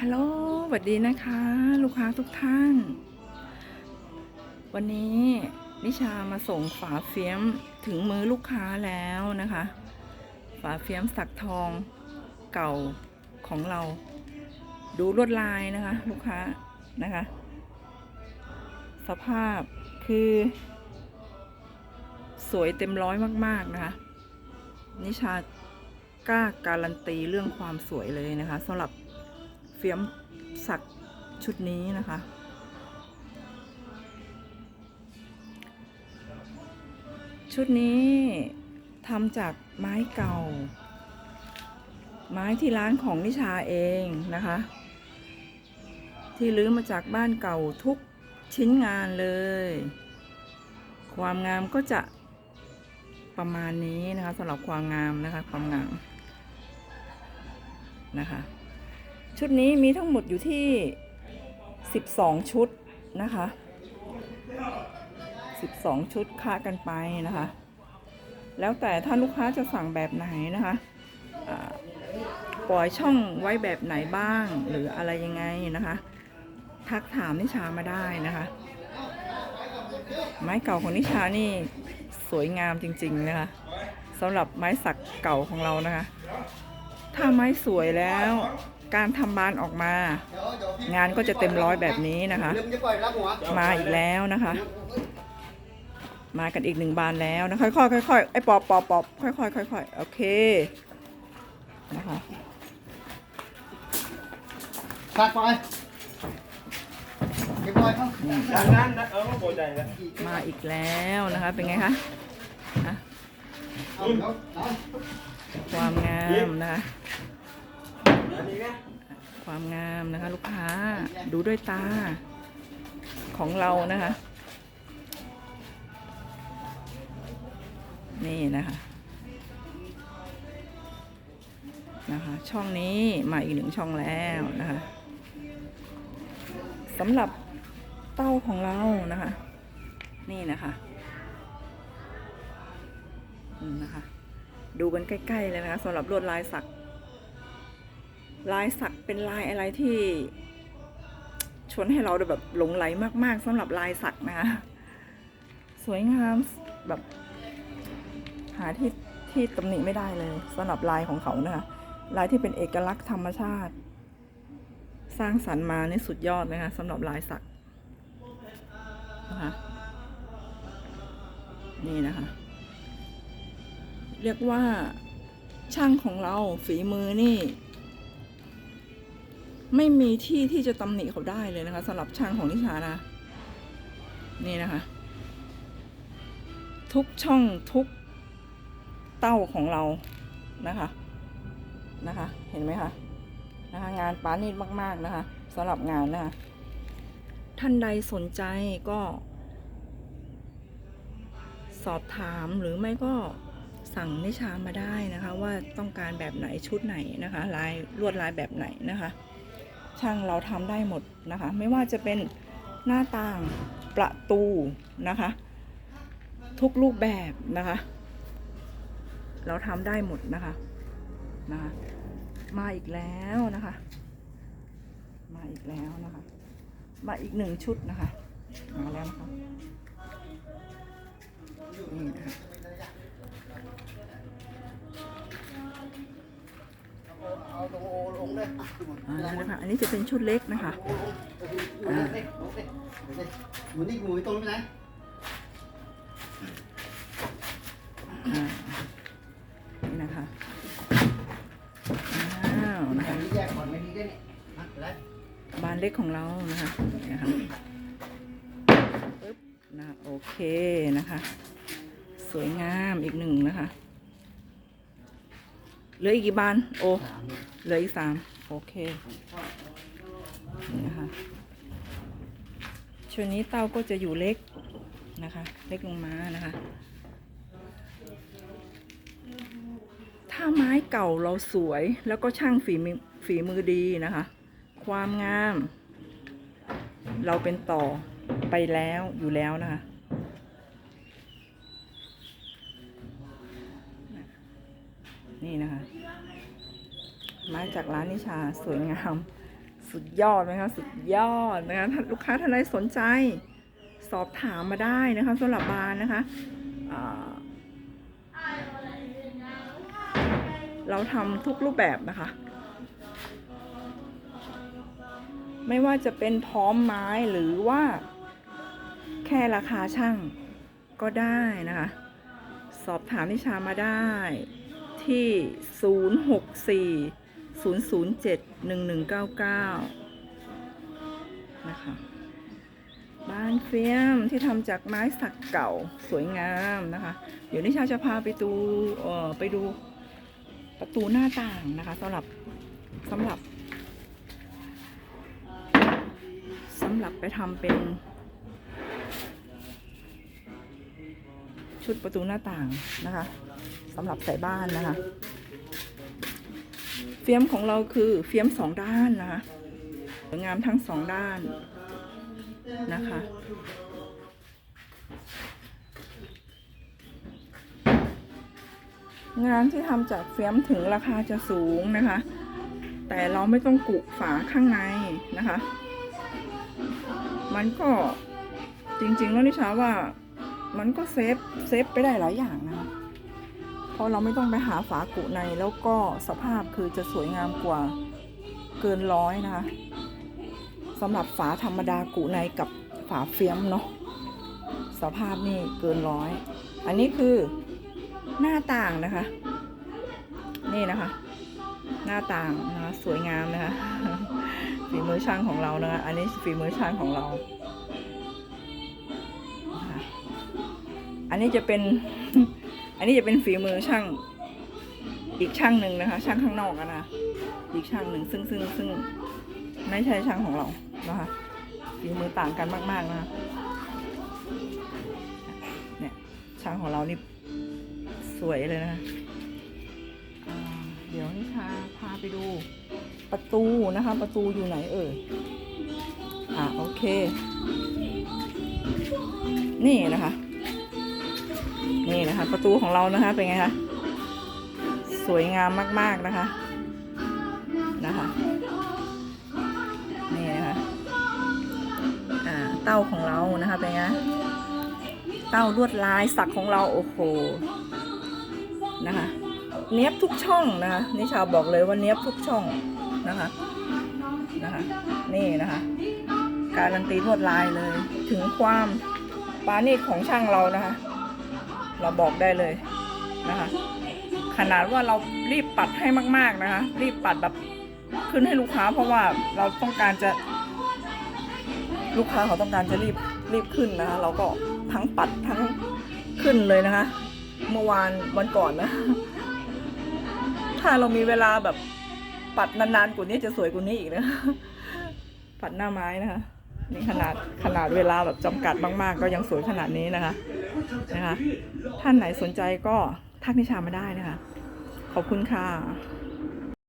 ฮัลโหลสวัสดีนะคะ ลูกค้าทุกท่าน วันนี้นิชามาส่งฝาเฟียมถึงมือลูกค้าแล้วนะคะ ฝาเฟียมสักทองเก่าของเรา ดูลวดลายนะคะ ลูกค้านะคะ สภาพคือ สวยเต็มร้อยมาก ๆ นะคะ นิชากล้าการันตีเรื่องความสวยเลยนะคะสำหรับ ฟียมสักชุดนี้นะคะ ชุดนี้ทำจากไม้เก่า ไม้ที่ร้านของนิชาเองนะคะ ที่ลื้อมาจากบ้านเก่าทุกชิ้นงานเลย ความงามก็จะประมาณนี้นะคะสำหรับความงามนะคะความงามนะคะ ชุดนี้มีทั้งหมดอยู่ที่ 12 ชุดนะคะ 12 ชุดค่ากันไปนะคะ แล้วแต่ถ้าลูกค้าจะสั่งแบบไหนนะคะปล่อยช่องไว้แบบไหนบ้างหรืออะไรยังไงนะคะ ทักถามนิชามาได้นะคะ ไม้เก่าของนิชานี่สวยงามจริงๆนะคะสำหรับไม้สักเก่าของเรานะคะ ถ้าไม้สวยแล้ว การทำบานออกมา งานก็จะเต็มร้อยแบบนี้นะคะลืมจะปล่อยรับหัวมาอีกแล้วนะคะ มากันอีกหนึ่งบานแล้วนะค่อยๆค่อยๆไอ้ปอบปอบปอบค่อยๆค่อยๆโอเคนะคะขาดปล่อยเก็บปล่อยเขาดังนั้นนะเออก็พอใจแล้วมาอีกแล้วนะคะ เป็นไงคะอะเอาเอาเอาความงามนะคะอันนี้นะ ความงามนะคะ ลูกค้าดูด้วยตาของเรานะคะ นี่นะคะนะคะ ช่องนี้มาอีกหนึ่งช่องแล้วนะคะสำหรับเต้าของเรานะคะ นี่นะคะอืมนะคะ ดูกันใกล้ ๆ เลยนะคะสำหรับลวดลายสัก ลายสักเป็นลายอะไรที่ชวนให้เราแบบหลงไหลมากๆสำหรับลายสักนะคะสวยงามแบบหาที่ที่ตำหนิไม่ได้เลยสำหรับลายของเขานะคะลายที่เป็นเอกลักษณ์ธรรมชาติ สร้างสรรค์มานี่สุดยอดนะคะสำหรับลายสักนะคะนี่นะคะ เรียกว่าช่างของเราฝีมือนี่ ไม่มีที่ที่จะตำหนิเขาได้เลยนะคะสำหรับช่างของนิชานะ นี่นะคะ ทุกช่องทุกเต้าของเรานะคะนะคะ เห็นไหมคะนะคะ งานปานีตมากๆนะคะสำหรับงานนะคะ ท่านใดสนใจก็ สอบถามหรือไม่ก็สั่งนิชามาได้นะคะ ว่าต้องการแบบไหนชุดไหนนะคะ ลายลวดลายแบบไหนนะคะ ช่างเราทำได้หมดนะคะ ไม่ว่าจะเป็นหน้าต่างประตูนะคะ ทุกรูปแบบนะคะ เราทำได้หมดนะคะนะคะมาอีกแล้วนะคะ มาอีกแล้วนะคะ มาอีกหนึ่งชุดนะคะมาแล้วนะคะนี่นะคะ นะคะอันนี้จะเป็นชุดเล็กนะคะหมุนนี่หมุนตรงนี้นะนี่นะคะอ้าวนะคะบานเล็กของเรานะคะนะคะปึ๊บนะโอเคนะคะ สวยงามอีกหนึ่งนะคะเหลืออีกกี่บานโอ้เหลืออีกสาม โอเคนะคะชุดนี้เต้าก็จะอยู่เล็กนะคะ เล็กลงมานะคะ ถ้าไม้เก่าเราสวยแล้วก็ช่างฝีมือฝีมือดีนะคะ ความงาม เราเป็นต่อไปแล้วอยู่แล้วนะคะนี่นะคะ ม้จากร้านนิชาสวยงาม สุดยอดไหมคะสุดยอดนะคะถ้าลูกค้าท่านใดสนใจ สอบถามมาได้นะคะสำหรับบานนะคะเราทำทุกรูปแบบนะคะ ไม่ว่าจะเป็นพร้อมไม้หรือว่า แค่ราคาช่างก็ได้นะคะ สอบถามนิชามาได้ที่ 064 007 1199 นะคะ บ้านเฟียมที่ทำจากไม้สักเก่าสวยงามนะคะ เดี๋ยวนิชาจะพาไปดูเอ่อไปดูประตูหน้าต่างนะคะสำหรับสำหรับสำหรับไปทำเป็น ชุดประตูหน้าต่างนะคะสำหรับใส่บ้านนะคะ เฟียมของเราคือเฟียมสองด้านนะคะสวยงามทั้งสองด้านนะคะ งานที่ทำจากเฟียมถึงราคาจะสูงนะคะ แต่เราไม่ต้องกุฝาข้างในนะคะ มันก็จริงๆแล้วนิชาว่ามันก็เซฟเซฟไปได้หลายอย่างนะคะ เพราะเราไม่ต้องไปหาฝากุในแล้วก็สภาพคือจะสวยงามกว่าเกินร้อยนะคะสำหรับฝาธรรมดากุในกับฝาเฟียมเนาะสภาพนี่เกินร้อย อันนี้คือหน้าต่างนะคะ นี่นะคะ หน้าต่างนะคะสวยงามนะคะฝีมือช่างของเรานะคะอันนี้ฝีมือช่างของเรา อันนี้จะเป็น อันนี้จะเป็นฝีมือช่างอีกช่างหนึ่งนะคะ ช่างข้างนอกอะนะอีกช่างหนึ่งซึ่งซึ่งซึ่งไม่ใช่ช่างของเรานะคะฝีมือต่างกันมาก ๆนะคะเนี่ยช่างของเรานี่สวยเลยนะคะเดี๋ยวนิชาพาไปดูประตูนะคะ ประตูอยู่ไหนเอ่ยอ่าโอเค นี่นะคะ นี่นะคะ ประตูของเรานะคะเป็นไงคะสวยงามมาก ๆ นะคะนะคะนี่นะคะอ่าเต้าของเรานะคะเป็นไงเต้าลวดลายสักของเราโอ้โหนะคะเนี้ยบทุกช่องนะคะนิชาวบอกเลยว่าเนี้ยบทุกช่องนะคะนะคะนี่นะคะ การันตีลวดลายเลยถึงความปราณีตของช่างเรานะคะ เราบอกได้เลยนะคะ ขนาดว่าเรารีบปัดให้มาก ๆนะคะ รีบปัดแบบขึ้นให้ลูกค้า เพราะว่าเราต้องการจะ ลูกค้าเขาต้องการจะรีบรีบขึ้นนะคะ เราก็ทั้งปัดทั้งขึ้นเลยนะคะ เมื่อวานวันก่อนนะ ถ้าเรามีเวลาแบบปัดนานๆกว่านี้จะสวยกว่านี้อีกนะปัดหน้าไม้นะคะ นี่ขนาดขนาดเวลาแบบจำกัดมากๆ ก็ยังสวยขนาดนี้นะคะนะคะ ท่านไหนสนใจก็ทักนิชามาได้นะคะ ขอบคุณค่ะ